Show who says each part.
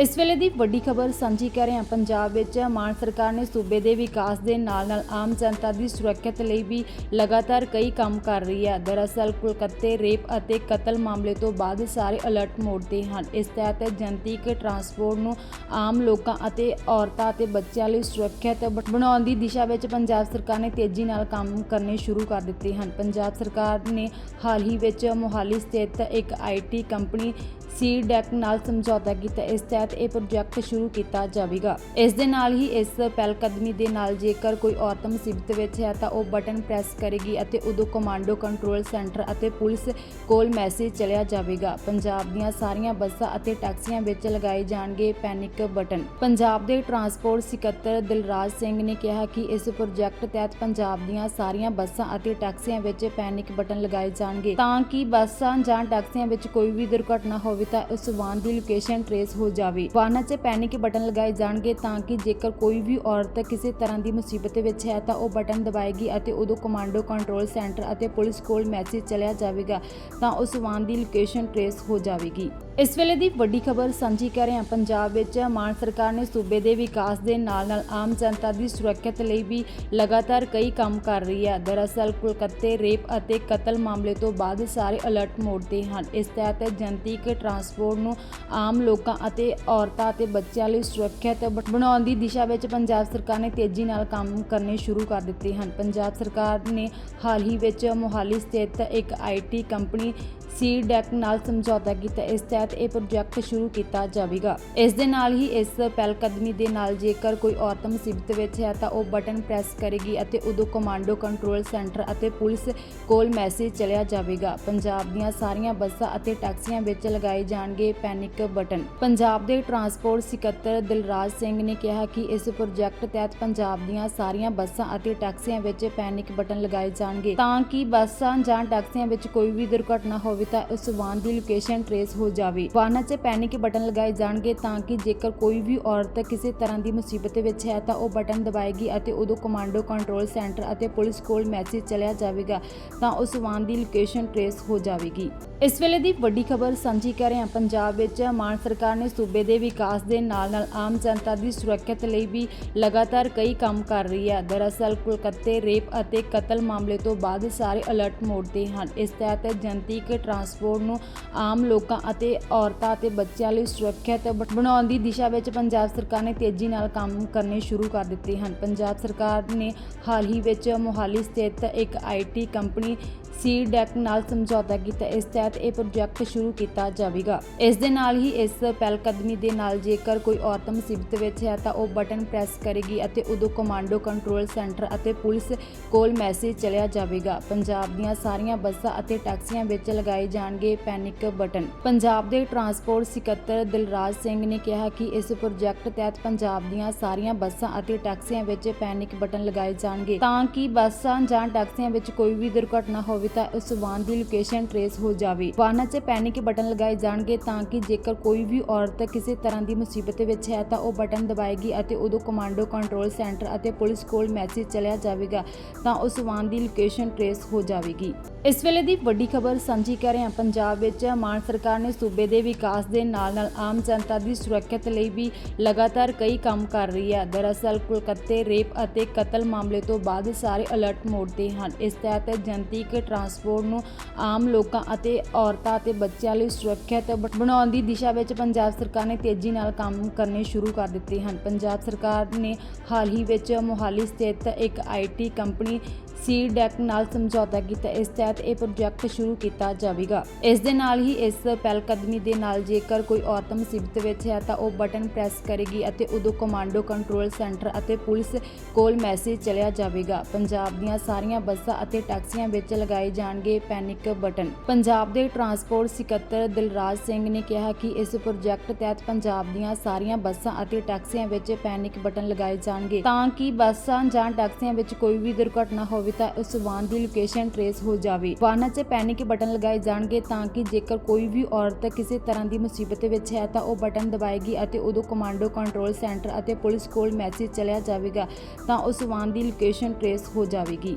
Speaker 1: ਇਸ ਵੇਲੇ ਦੀ ਵੱਡੀ ਖਬਰ ਸਾਂਝੀ ਕਰ ਰਹੇ ਹਾਂ ਪੰਜਾਬ ਵਿੱਚ। ਮਾਨ ਸਰਕਾਰ ਨੇ ਸੂਬੇ ਦੇ ਵਿਕਾਸ ਦੇ ਨਾਲ-ਨਾਲ ਆਮ ਜਨਤਾ ਦੀ ਸੁਰੱਖਿਅਤ ਲਈ ਵੀ ਲਗਾਤਾਰ ਕਈ ਕੰਮ ਕਰ ਰਹੀ ਹੈ। ਦਰਅਸਲ, ਕੁਲਕੱਤੇ ਰੇਪ ਅਤੇ ਕਤਲ ਮਾਮਲੇ ਤੋਂ ਬਾਅਦ ਸਾਰੇ ਅਲਰਟ ਮੋਡ ਤੇ ਹਨ। ਇਸ ਤਹਿਤ ਜਨਤਕ ਟਰਾਂਸਪੋਰਟ ਨੂੰ ਆਮ ਲੋਕਾਂ ਅਤੇ ਔਰਤਾਂ ਅਤੇ ਬੱਚਿਆਂ ਲਈ ਸੁਰੱਖਿਅਤ ਬ- ਬਣਾਉਣ ਦੀ ਦਿਸ਼ਾ ਵਿੱਚ ਪੰਜਾਬ ਸਰਕਾਰ ਨੇ ਤੇਜ਼ੀ ਨਾਲ ਕੰਮ ਕਰਨੇ ਸ਼ੁਰੂ ਕਰ ਦਿੱਤੇ ਹਨ। ਪੰਜਾਬ ਸਰਕਾਰ ਨੇ ਹਾਲ ਹੀ ਵਿੱਚ ਮੋਹਾਲੀ ਸਥਿਤ ਇੱਕ ਆਈਟੀ ਕੰਪਨੀ ਸੀ, ਡੈਕ ਨਾਲ ਸਮਝੌਤਾ ਕੀਤਾ। ਇਸ ਤਹਿਤ ਇਹ ਪ੍ਰੋਜੈਕਟ ਸ਼ੁਰੂ ਕੀਤਾ ਜਾਵੇਗਾ। ਇਸ ਦੇ ਨਾਲ ਹੀ ਇਸ ਪਹਿਲਕਦਮੀ ਦੇ ਨਾਲ ਜੇਕਰ ਕੋਈ ਔਰਤ ਮੁਸੀਬਤ ਵਿੱਚ ਹੈ, ਤਾਂ ਉਹ ਬਟਨ ਪ੍ਰੈਸ ਕਰੇਗੀ ਅਤੇ ਉਦੋਂ ਕਮਾਂਡੋ ਕੰਟਰੋਲ ਸੈਂਟਰ ਅਤੇ ਪੁਲਿਸ ਕੋਲ ਮੈਸੇਜ ਚਲਿਆ ਜਾਵੇਗਾ। ਪੰਜਾਬ ਦੀਆਂ ਸਾਰੀਆਂ ਬੱਸਾਂ ਅਤੇ ਟੈਕਸੀਆਂ ਵਿੱਚ ਲਗਾਏ ਜਾਣਗੇ ਪੈਨਿਕ ਬਟਨ। ਪੰਜਾਬ ਦੇ ਟਰਾਂਸਪੋਰਟ ਸਕੱਤਰ ਦਿਲਰਾਜ ਸਿੰਘ ਨੇ ਕਿਹਾ ਕਿ ਇਸ ਪ੍ਰੋਜੈਕਟ ਤਹਿਤ ਪੰਜਾਬ ਦੀਆਂ ਸਾਰੀਆਂ ਬੱਸਾਂ ਅਤੇ ਟੈਕਸੀਆਂ ਵਿੱਚ ਪੈਨਿਕ ਬਟਨ ਲਗਾਏ ਜਾਣਗੇ, ਤਾਂ ਕਿ ਬੱਸਾਂ ਜਾਂ ਟੈਕਸੀਆਂ ਵਿੱਚ ਕੋਈ ਵੀ ਦੁਰਘਟਨਾ ਹੋਵੇ। ਤਾਂ ਉਸ ਵਾਹਨ ਦੀ ਲੋਕੇਸ਼ਨ ਟਰੇਸ ਹੋ ਜਾਵੇ। ਵਾਹਨਾਂ 'ਚ ਪੈਨਿਕ ਬਟਨ ਲਗਾਏ ਜਾਣਗੇ ਤਾਂ ਕਿ ਜੇਕਰ ਕੋਈ ਵੀ ਔਰਤ ਕਿਸੇ ਤਰ੍ਹਾਂ ਦੀ ਮੁਸੀਬਤ ਵਿੱਚ ਹੈ ਤਾਂ ਉਹ ਬਟਨ ਦਬਾਏਗੀ ਅਤੇ ਉਦੋਂ ਕਮਾਂਡੋ ਕੰਟਰੋਲ ਸੈਂਟਰ ਅਤੇ ਪੁਲਿਸ ਕੋਲ ਮੈਸੇਜ ਚਲਿਆ ਜਾਵੇਗਾ ਤਾਂ ਉਸ ਵਾਹਨ ਦੀ ਲੋਕੇਸ਼ਨ ਟਰੇਸ ਹੋ ਜਾਵੇਗੀ। ਇਸ ਵੇਲੇ ਦੀ ਵੱਡੀ ਖਬਰ ਸਾਂਝੀ ਕਰ ਰਹੇ ਹਾਂ ਪੰਜਾਬ ਵਿੱਚ। ਮਾਨ ਸਰਕਾਰ ਨੇ ਸੂਬੇ ਦੇ ਵਿਕਾਸ ਦੇ ਨਾਲ-ਨਾਲ ਆਮ ਜਨਤਾ ਦੀ ਸੁਰੱਖਿਅਤ ਲਈ ਵੀ ਲਗਾਤਾਰ ਕਈ ਕੰਮ ਕਰ ਰਹੀ ਹੈ। ਦਰਅਸਲ, ਕੁਲਕੱਤੇ ਰੇਪ ਅਤੇ ਕਤਲ ਮਾਮਲੇ ਤੋਂ ਬਾਅਦ ਸਾਰੇ ਅਲਰਟ ਮੋਡ ਤੇ ਹਨ। ਇਸ ਤਹਿਤ ਜਨਤਕ ਟਰਾਂਸਪੋਰਟ ਨੂੰ ਆਮ ਲੋਕਾਂ ਅਤੇ ਔਰਤਾਂ ਅਤੇ ਬੱਚਿਆਂ ਲਈ ਸੁਰੱਖਿਅਤ ਬ- ਬਣਾਉਣ ਦੀ ਦਿਸ਼ਾ ਵਿੱਚ ਪੰਜਾਬ ਸਰਕਾਰ ਨੇ ਤੇਜ਼ੀ ਨਾਲ ਕੰਮ ਕਰਨੇ ਸ਼ੁਰੂ ਕਰ ਦਿੱਤੇ ਹਨ। ਪੰਜਾਬ ਸਰਕਾਰ ਨੇ ਹਾਲ ਹੀ ਵਿੱਚ ਮੋਹਾਲੀ ਸਥਿਤ ਇੱਕ ਆਈਟੀ ਕੰਪਨੀ ਸੀ, ਡੈਕ ਨਾਲ ਸਮਝੌਤਾ ਕੀਤਾ। ਇਸ ਤਹਿਤ ਇਹ ਪ੍ਰੋਜੈਕਟ ਸ਼ੁਰੂ ਕੀਤਾ ਜਾਵੇਗਾ। ਇਸ ਦੇ ਨਾਲ ਹੀ ਇਸ ਪਹਿਲਕਦਮੀ ਦੇ ਨਾਲ ਜੇਕਰ ਕੋਈ ਔਰਤ ਮੁਸੀਬਤ ਵਿੱਚ ਹੈ, ਤਾਂ ਉਹ ਬਟਨ ਪ੍ਰੈਸ ਕਰੇਗੀ ਅਤੇ ਉਦੋਂ ਕਮਾਂਡੋ ਕੰਟਰੋਲ ਸੈਂਟਰ ਅਤੇ ਪੁਲਿਸ ਕੋਲ ਮੈਸੇਜ ਚਲਿਆ ਜਾਵੇਗਾ। ਪੰਜਾਬ ਦੀਆਂ ਸਾਰੀਆਂ ਬੱਸਾਂ ਅਤੇ ਟੈਕਸੀਆਂ ਵਿੱਚ ਲਗਾਏ ਜਾਣਗੇ ਪੈਨਿਕ ਬਟਨ। ਪੰਜਾਬ ਦੇ ਟਰਾਂਸਪੋਰਟ ਸਕੱਤਰ ਦਿਲਰਾਜ ਸਿੰਘ ਨੇ ਕਿਹਾ ਕਿ ਇਸ ਪ੍ਰੋਜੈਕਟ ਤਹਿਤ ਪੰਜਾਬ ਦੀਆਂ ਸਾਰੀਆਂ ਬੱਸਾਂ ਅਤੇ ਟੈਕਸੀਆਂ ਵਿੱਚ ਪੈਨਿਕ ਬਟਨ ਲਗਾਏ ਜਾਣਗੇ, ਤਾਂ ਕਿ ਬੱਸਾਂ ਜਾਂ ਟੈਕਸੀਆਂ ਵਿੱਚ ਕੋਈ ਵੀ ਦੁਰਘਟਨਾ ਹੋਵੇ। ਤਾਂ ਉਸ ਵਾਹਨ ਦੀ ਲੋਕੇਸ਼ਨ ਟਰੇਸ ਹੋ ਜਾਵੇ। ਵਾਹਨਾਂ 'ਚ ਪੈਨਿਕ ਬਟਨ ਲਗਾਏ ਜਾਣਗੇ ਤਾਂ ਕਿ ਜੇਕਰ ਕੋਈ ਵੀ ਔਰਤ ਕਿਸੇ ਤਰ੍ਹਾਂ ਦੀ ਮੁਸੀਬਤ ਵਿੱਚ ਹੈ ਤਾਂ ਉਹ ਬਟਨ ਦਬਾਏਗੀ ਅਤੇ ਉਦੋਂ ਕਮਾਂਡੋ ਕੰਟਰੋਲ ਸੈਂਟਰ ਅਤੇ ਪੁਲਿਸ ਕੋਲ ਮੈਸੇਜ ਚਲਿਆ ਜਾਵੇਗਾ ਤਾਂ ਉਸ ਵਾਹਨ ਦੀ ਲੋਕੇਸ਼ਨ ਟਰੇਸ ਹੋ ਜਾਵੇਗੀ। ਇਸ ਵੇਲੇ ਦੀ ਵੱਡੀ ਖਬਰ ਸਾਂਝੀ ਕਰ ਰਹੇ ਹਾਂ। ਪੰਜਾਬ ਵਿੱਚ ਮਾਨ ਸਰਕਾਰ ਨੇ ਸੂਬੇ ਦੇ ਵਿਕਾਸ ਦੇ ਨਾਲ-ਨਾਲ ਆਮ ਜਨਤਾ ਦੀ ਸੁਰੱਖਿਅਤ ਲਈ ਵੀ ਲਗਾਤਾਰ ਕਈ ਕੰਮ ਕਰ ਰਹੀ ਹੈ। ਦਰਅਸਲ ਕੁਲਕੱਤੇ ਰੇਪ ਅਤੇ ਕਤਲ ਮਾਮਲੇ ਤੋਂ ਬਾਅਦ ਸਾਰੇ ਅਲਰਟ ਮੋਡ ਤੇ ਹਨ। ਇਸ ਤਹਿਤ ਜਨਤਕ ਟਰਾਂਸਪੋਰਟ ਨੂੰ ਆਮ ਲੋਕਾਂ ਅਤੇ ਔਰਤਾਂ ਅਤੇ ਬੱਚਿਆਂ ਲਈ ਸੁਰੱਖਿਅਤ ਬ- ਬਣਾਉਣ ਦੀ ਦਿਸ਼ਾ ਵਿੱਚ ਪੰਜਾਬ ਸਰਕਾਰ ਨੇ ਤੇਜ਼ੀ ਨਾਲ ਕੰਮ ਕਰਨੇ ਸ਼ੁਰੂ ਕਰ ਦਿੱਤੇ ਹਨ। ਪੰਜਾਬ ਸਰਕਾਰ ਨੇ ਹਾਲ ਹੀ ਵਿੱਚ ਮੋਹਾਲੀ ਸਥਿਤ ਇੱਕ ਆਈਟੀ ਕੰਪਨੀ ਸੀ ਡੈਕ ਨਾਲ ਸਮਝੌਤਾ ਕੀਤਾ। ਇਸ ਤਹਿਤ ਇਹ ਪ੍ਰੋਜੈਕਟ ਸ਼ੁਰੂ ਕੀਤਾ ਜਾਵੇਗਾ। ਇਸ ਦੇ ਨਾਲ ਹੀ ਇਸ ਪਹਿਲਕਦਮੀ ਦੇ ਨਾਲ ਜੇਕਰ ਕੋਈ ਔਰਤ ਮੁਸੀਬਤ ਵਿੱਚ ਹੈ, ਤਾਂ ਉਹ ਬਟਨ ਪ੍ਰੈਸ ਕਰੇਗੀ ਅਤੇ ਉਦੋਂ ਕਮਾਂਡੋ ਕੰਟਰੋਲ ਸੈਂਟਰ ਅਤੇ ਪੁਲਿਸ ਕੋਲ ਮੈਸੇਜ ਚਲਿਆ ਜਾਵੇਗਾ। ਪੰਜਾਬ ਦੀਆਂ ਸਾਰੀਆਂ ਬੱਸਾਂ ਅਤੇ ਟੈਕਸੀਆਂ ਵਿੱਚ ਲਗਾਏ ਜਾਣਗੇ ਪੈਨਿਕ ਬਟਨ। ਪੰਜਾਬ ਦੇ ਟਰਾਂਸਪੋਰਟ ਸਕੱਤਰ ਦਿਲਰਾਜ ਸਿੰਘ ਨੇ ਕਿਹਾ ਕਿ ਇਸ ਪ੍ਰੋਜੈਕਟ ਤਹਿਤ ਪੰਜਾਬ ਦੀਆਂ ਸਾਰੀਆਂ ਬੱਸਾਂ ਅਤੇ ਟੈਕਸੀਆਂ ਵਿੱਚ ਪੈਨਿਕ ਬਟਨ ਲਗਾਏ ਜਾਣਗੇ, ਤਾਂ ਕਿ ਬੱਸਾਂ ਜਾਂ ਟੈਕਸੀਆਂ ਵਿੱਚ ਕੋਈ ਵੀ ਦੁਰਘਟਨਾ ਹੋਵੇ ਤਾਂ ਉਸ ਵਾਹਨ ਦੀ ਲੋਕੇਸ਼ਨ ਟਰੇਸ ਹੋ ਜਾਵੇ। ਵਾਹਨਾਂ 'ਚ ਪੈਨਿਕ ਬਟਨ ਲਗਾਏ ਜਾਣਗੇ ਤਾਂ ਕਿ ਜੇਕਰ ਕੋਈ ਵੀ ਔਰਤ ਕਿਸੇ ਤਰ੍ਹਾਂ ਦੀ ਮੁਸੀਬਤ ਵਿੱਚ ਹੈ ਤਾਂ ਉਹ ਬਟਨ ਦਬਾਏਗੀ ਅਤੇ ਉਦੋਂ ਕਮਾਂਡੋ ਕੰਟਰੋਲ ਸੈਂਟਰ ਅਤੇ ਪੁਲਿਸ ਕੋਲ ਮੈਸੇਜ ਚਲਿਆ ਜਾਵੇਗਾ ਤਾਂ ਉਸ ਵਾਹਨ ਦੀ ਲੋਕੇਸ਼ਨ ਟਰੇਸ ਹੋ ਜਾਵੇਗੀ। ਇਸ ਵੇਲੇ ਦੀ ਵੱਡੀ ਖਬਰ ਸਾਂਝੀ ਕਰ ਰਹੇ ਹਾਂ ਪੰਜਾਬ ਵਿੱਚ। ਮਾਨ ਸਰਕਾਰ ਨੇ ਸੂਬੇ ਦੇ ਵਿਕਾਸ ਦੇ ਨਾਲ-ਨਾਲ ਆਮ ਜਨਤਾ ਦੀ ਸੁਰੱਖਿਅਤ ਲਈ ਵੀ ਲਗਾਤਾਰ ਕਈ ਕੰਮ ਕਰ ਰਹੀ ਹੈ। ਦਰਅਸਲ ਕੁਲਕੱਤੇ ਰੇਪ ਅਤੇ ਕਤਲ ਮਾਮਲੇ ਤੋਂ ਬਾਅਦ ਸਾਰੇ ਅਲਰਟ ਮੋਡ ਤੇ ਹਨ। ਇਸ ਤਹਿਤ ਜਨਤਕ ਟਰਾਂਸਪੋਰਟ ਨੂੰ ਆਮ ਲੋਕਾਂ ਅਤੇ ਔਰਤਾਂ ਅਤੇ ਬੱਚਿਆਂ ਲਈ ਸੁਰੱਖਿਅਤ ਬਣਾਉਣ ਦੀ ਦਿਸ਼ਾ ਵਿੱਚ ਪੰਜਾਬ ਸਰਕਾਰ ਨੇ ਤੇਜ਼ੀ ਨਾਲ ਕੰਮ ਕਰਨੇ ਸ਼ੁਰੂ ਕਰ ਦਿੱਤੇ ਹਨ। ਪੰਜਾਬ ਸਰਕਾਰ ਨੇ ਹਾਲ ਹੀ ਵਿੱਚ ਮੋਹਾਲੀ ਸਥਿਤ ਇੱਕ ਆਈਟੀ ਕੰਪਨੀ ਸੀ ਡੈਕ ਨਾਲ ਸਮਝੌਤਾ ਕੀਤਾ। ਇਸ ਤਹਿਤ ਇਹ ਪ੍ਰੋਜੈਕਟ ਸ਼ੁਰੂ ਕੀਤਾ ਜਾਵੇਗਾ। ਇਸ ਦੇ ਨਾਲ ਹੀ ਇਸ ਪਹਿਲਕਦਮੀ ਦੇ ਨਾਲ ਜੇਕਰ ਕੋਈ ਔਰਤ ਮੁਸੀਬਤ ਵਿੱਚ ਹੈ ਤਾਂ ਉਹ ਬਟਨ ਪ੍ਰੈਸ ਕਰੇਗੀ ਅਤੇ ਉਦੋਂ ਕਮਾਂਡੋ ਕੰਟਰੋਲ ਸੈਂਟਰ ਅਤੇ ਪੁਲਿਸ ਕੋਲ ਮੈਸੇਜ ਚਲਿਆ ਜਾਵੇਗਾ। ਪੰਜਾਬ ਦੀਆਂ ਸਾਰੀਆਂ ਬੱਸਾਂ ਅਤੇ ਟੈਕਸੀਆਂ ਵਿੱਚ ਲਗਾਏ ਜਾਣਗੇ ਪੈਨਿਕ ਬਟਨ। ਪੰਜਾਬ ਦੇ ਟਰਾਂਸਪੋਰਟ ਸਕੱਤਰ ਦਿਲਰਾਜ ਸਿੰਘ ਨੇ ਕਿਹਾ ਕਿ ਇਸ ਪ੍ਰੋਜੈਕਟ ਤਹਿਤ ਪੰਜਾਬ ਦੀਆਂ ਸਾਰੀਆਂ ਬੱਸਾਂ ਅਤੇ ਟੈਕਸੀਆਂ ਵਿੱਚ ਪੈਨਿਕ ਬਟਨ ਲਗਾਏ ਜਾਣਗੇ ਤਾਂ ਕਿ ਬੱਸਾਂ ਜਾਂ ਟੈਕਸੀਆਂ ਵਿੱਚ ਕੋਈ ਵੀ ਦੁਰਘਟਨਾ ਹੋਵੇ। ਹੋਵੇ ਤਾਂ ਉਸ ਵਾਹਨ ਦੀ ਲੋਕੇਸ਼ਨ ਟਰੇਸ ਹੋ ਜਾਵੇ। ਵਾਹਨਾਂ 'ਚ ਪੈਨਿਕ ਬਟਨ ਲਗਾਏ ਜਾਣਗੇ ਤਾਂ ਕਿ ਜੇਕਰ ਕੋਈ ਵੀ ਔਰਤ ਕਿਸੇ ਤਰ੍ਹਾਂ ਦੀ ਮੁਸੀਬਤ ਵਿੱਚ ਹੈ ਤਾਂ ਉਹ ਬਟਨ ਦਬਾਏਗੀ ਅਤੇ ਉਦੋਂ ਕਮਾਂਡੋ ਕੰਟਰੋਲ ਸੈਂਟਰ ਅਤੇ ਪੁਲਿਸ ਕੋਲ ਮੈਸੇਜ ਚਲਿਆ ਜਾਵੇਗਾ ਤਾਂ ਉਸ ਵਾਹਨ ਦੀ ਲੋਕੇਸ਼ਨ ਟਰੇਸ ਹੋ ਜਾਵੇਗੀ।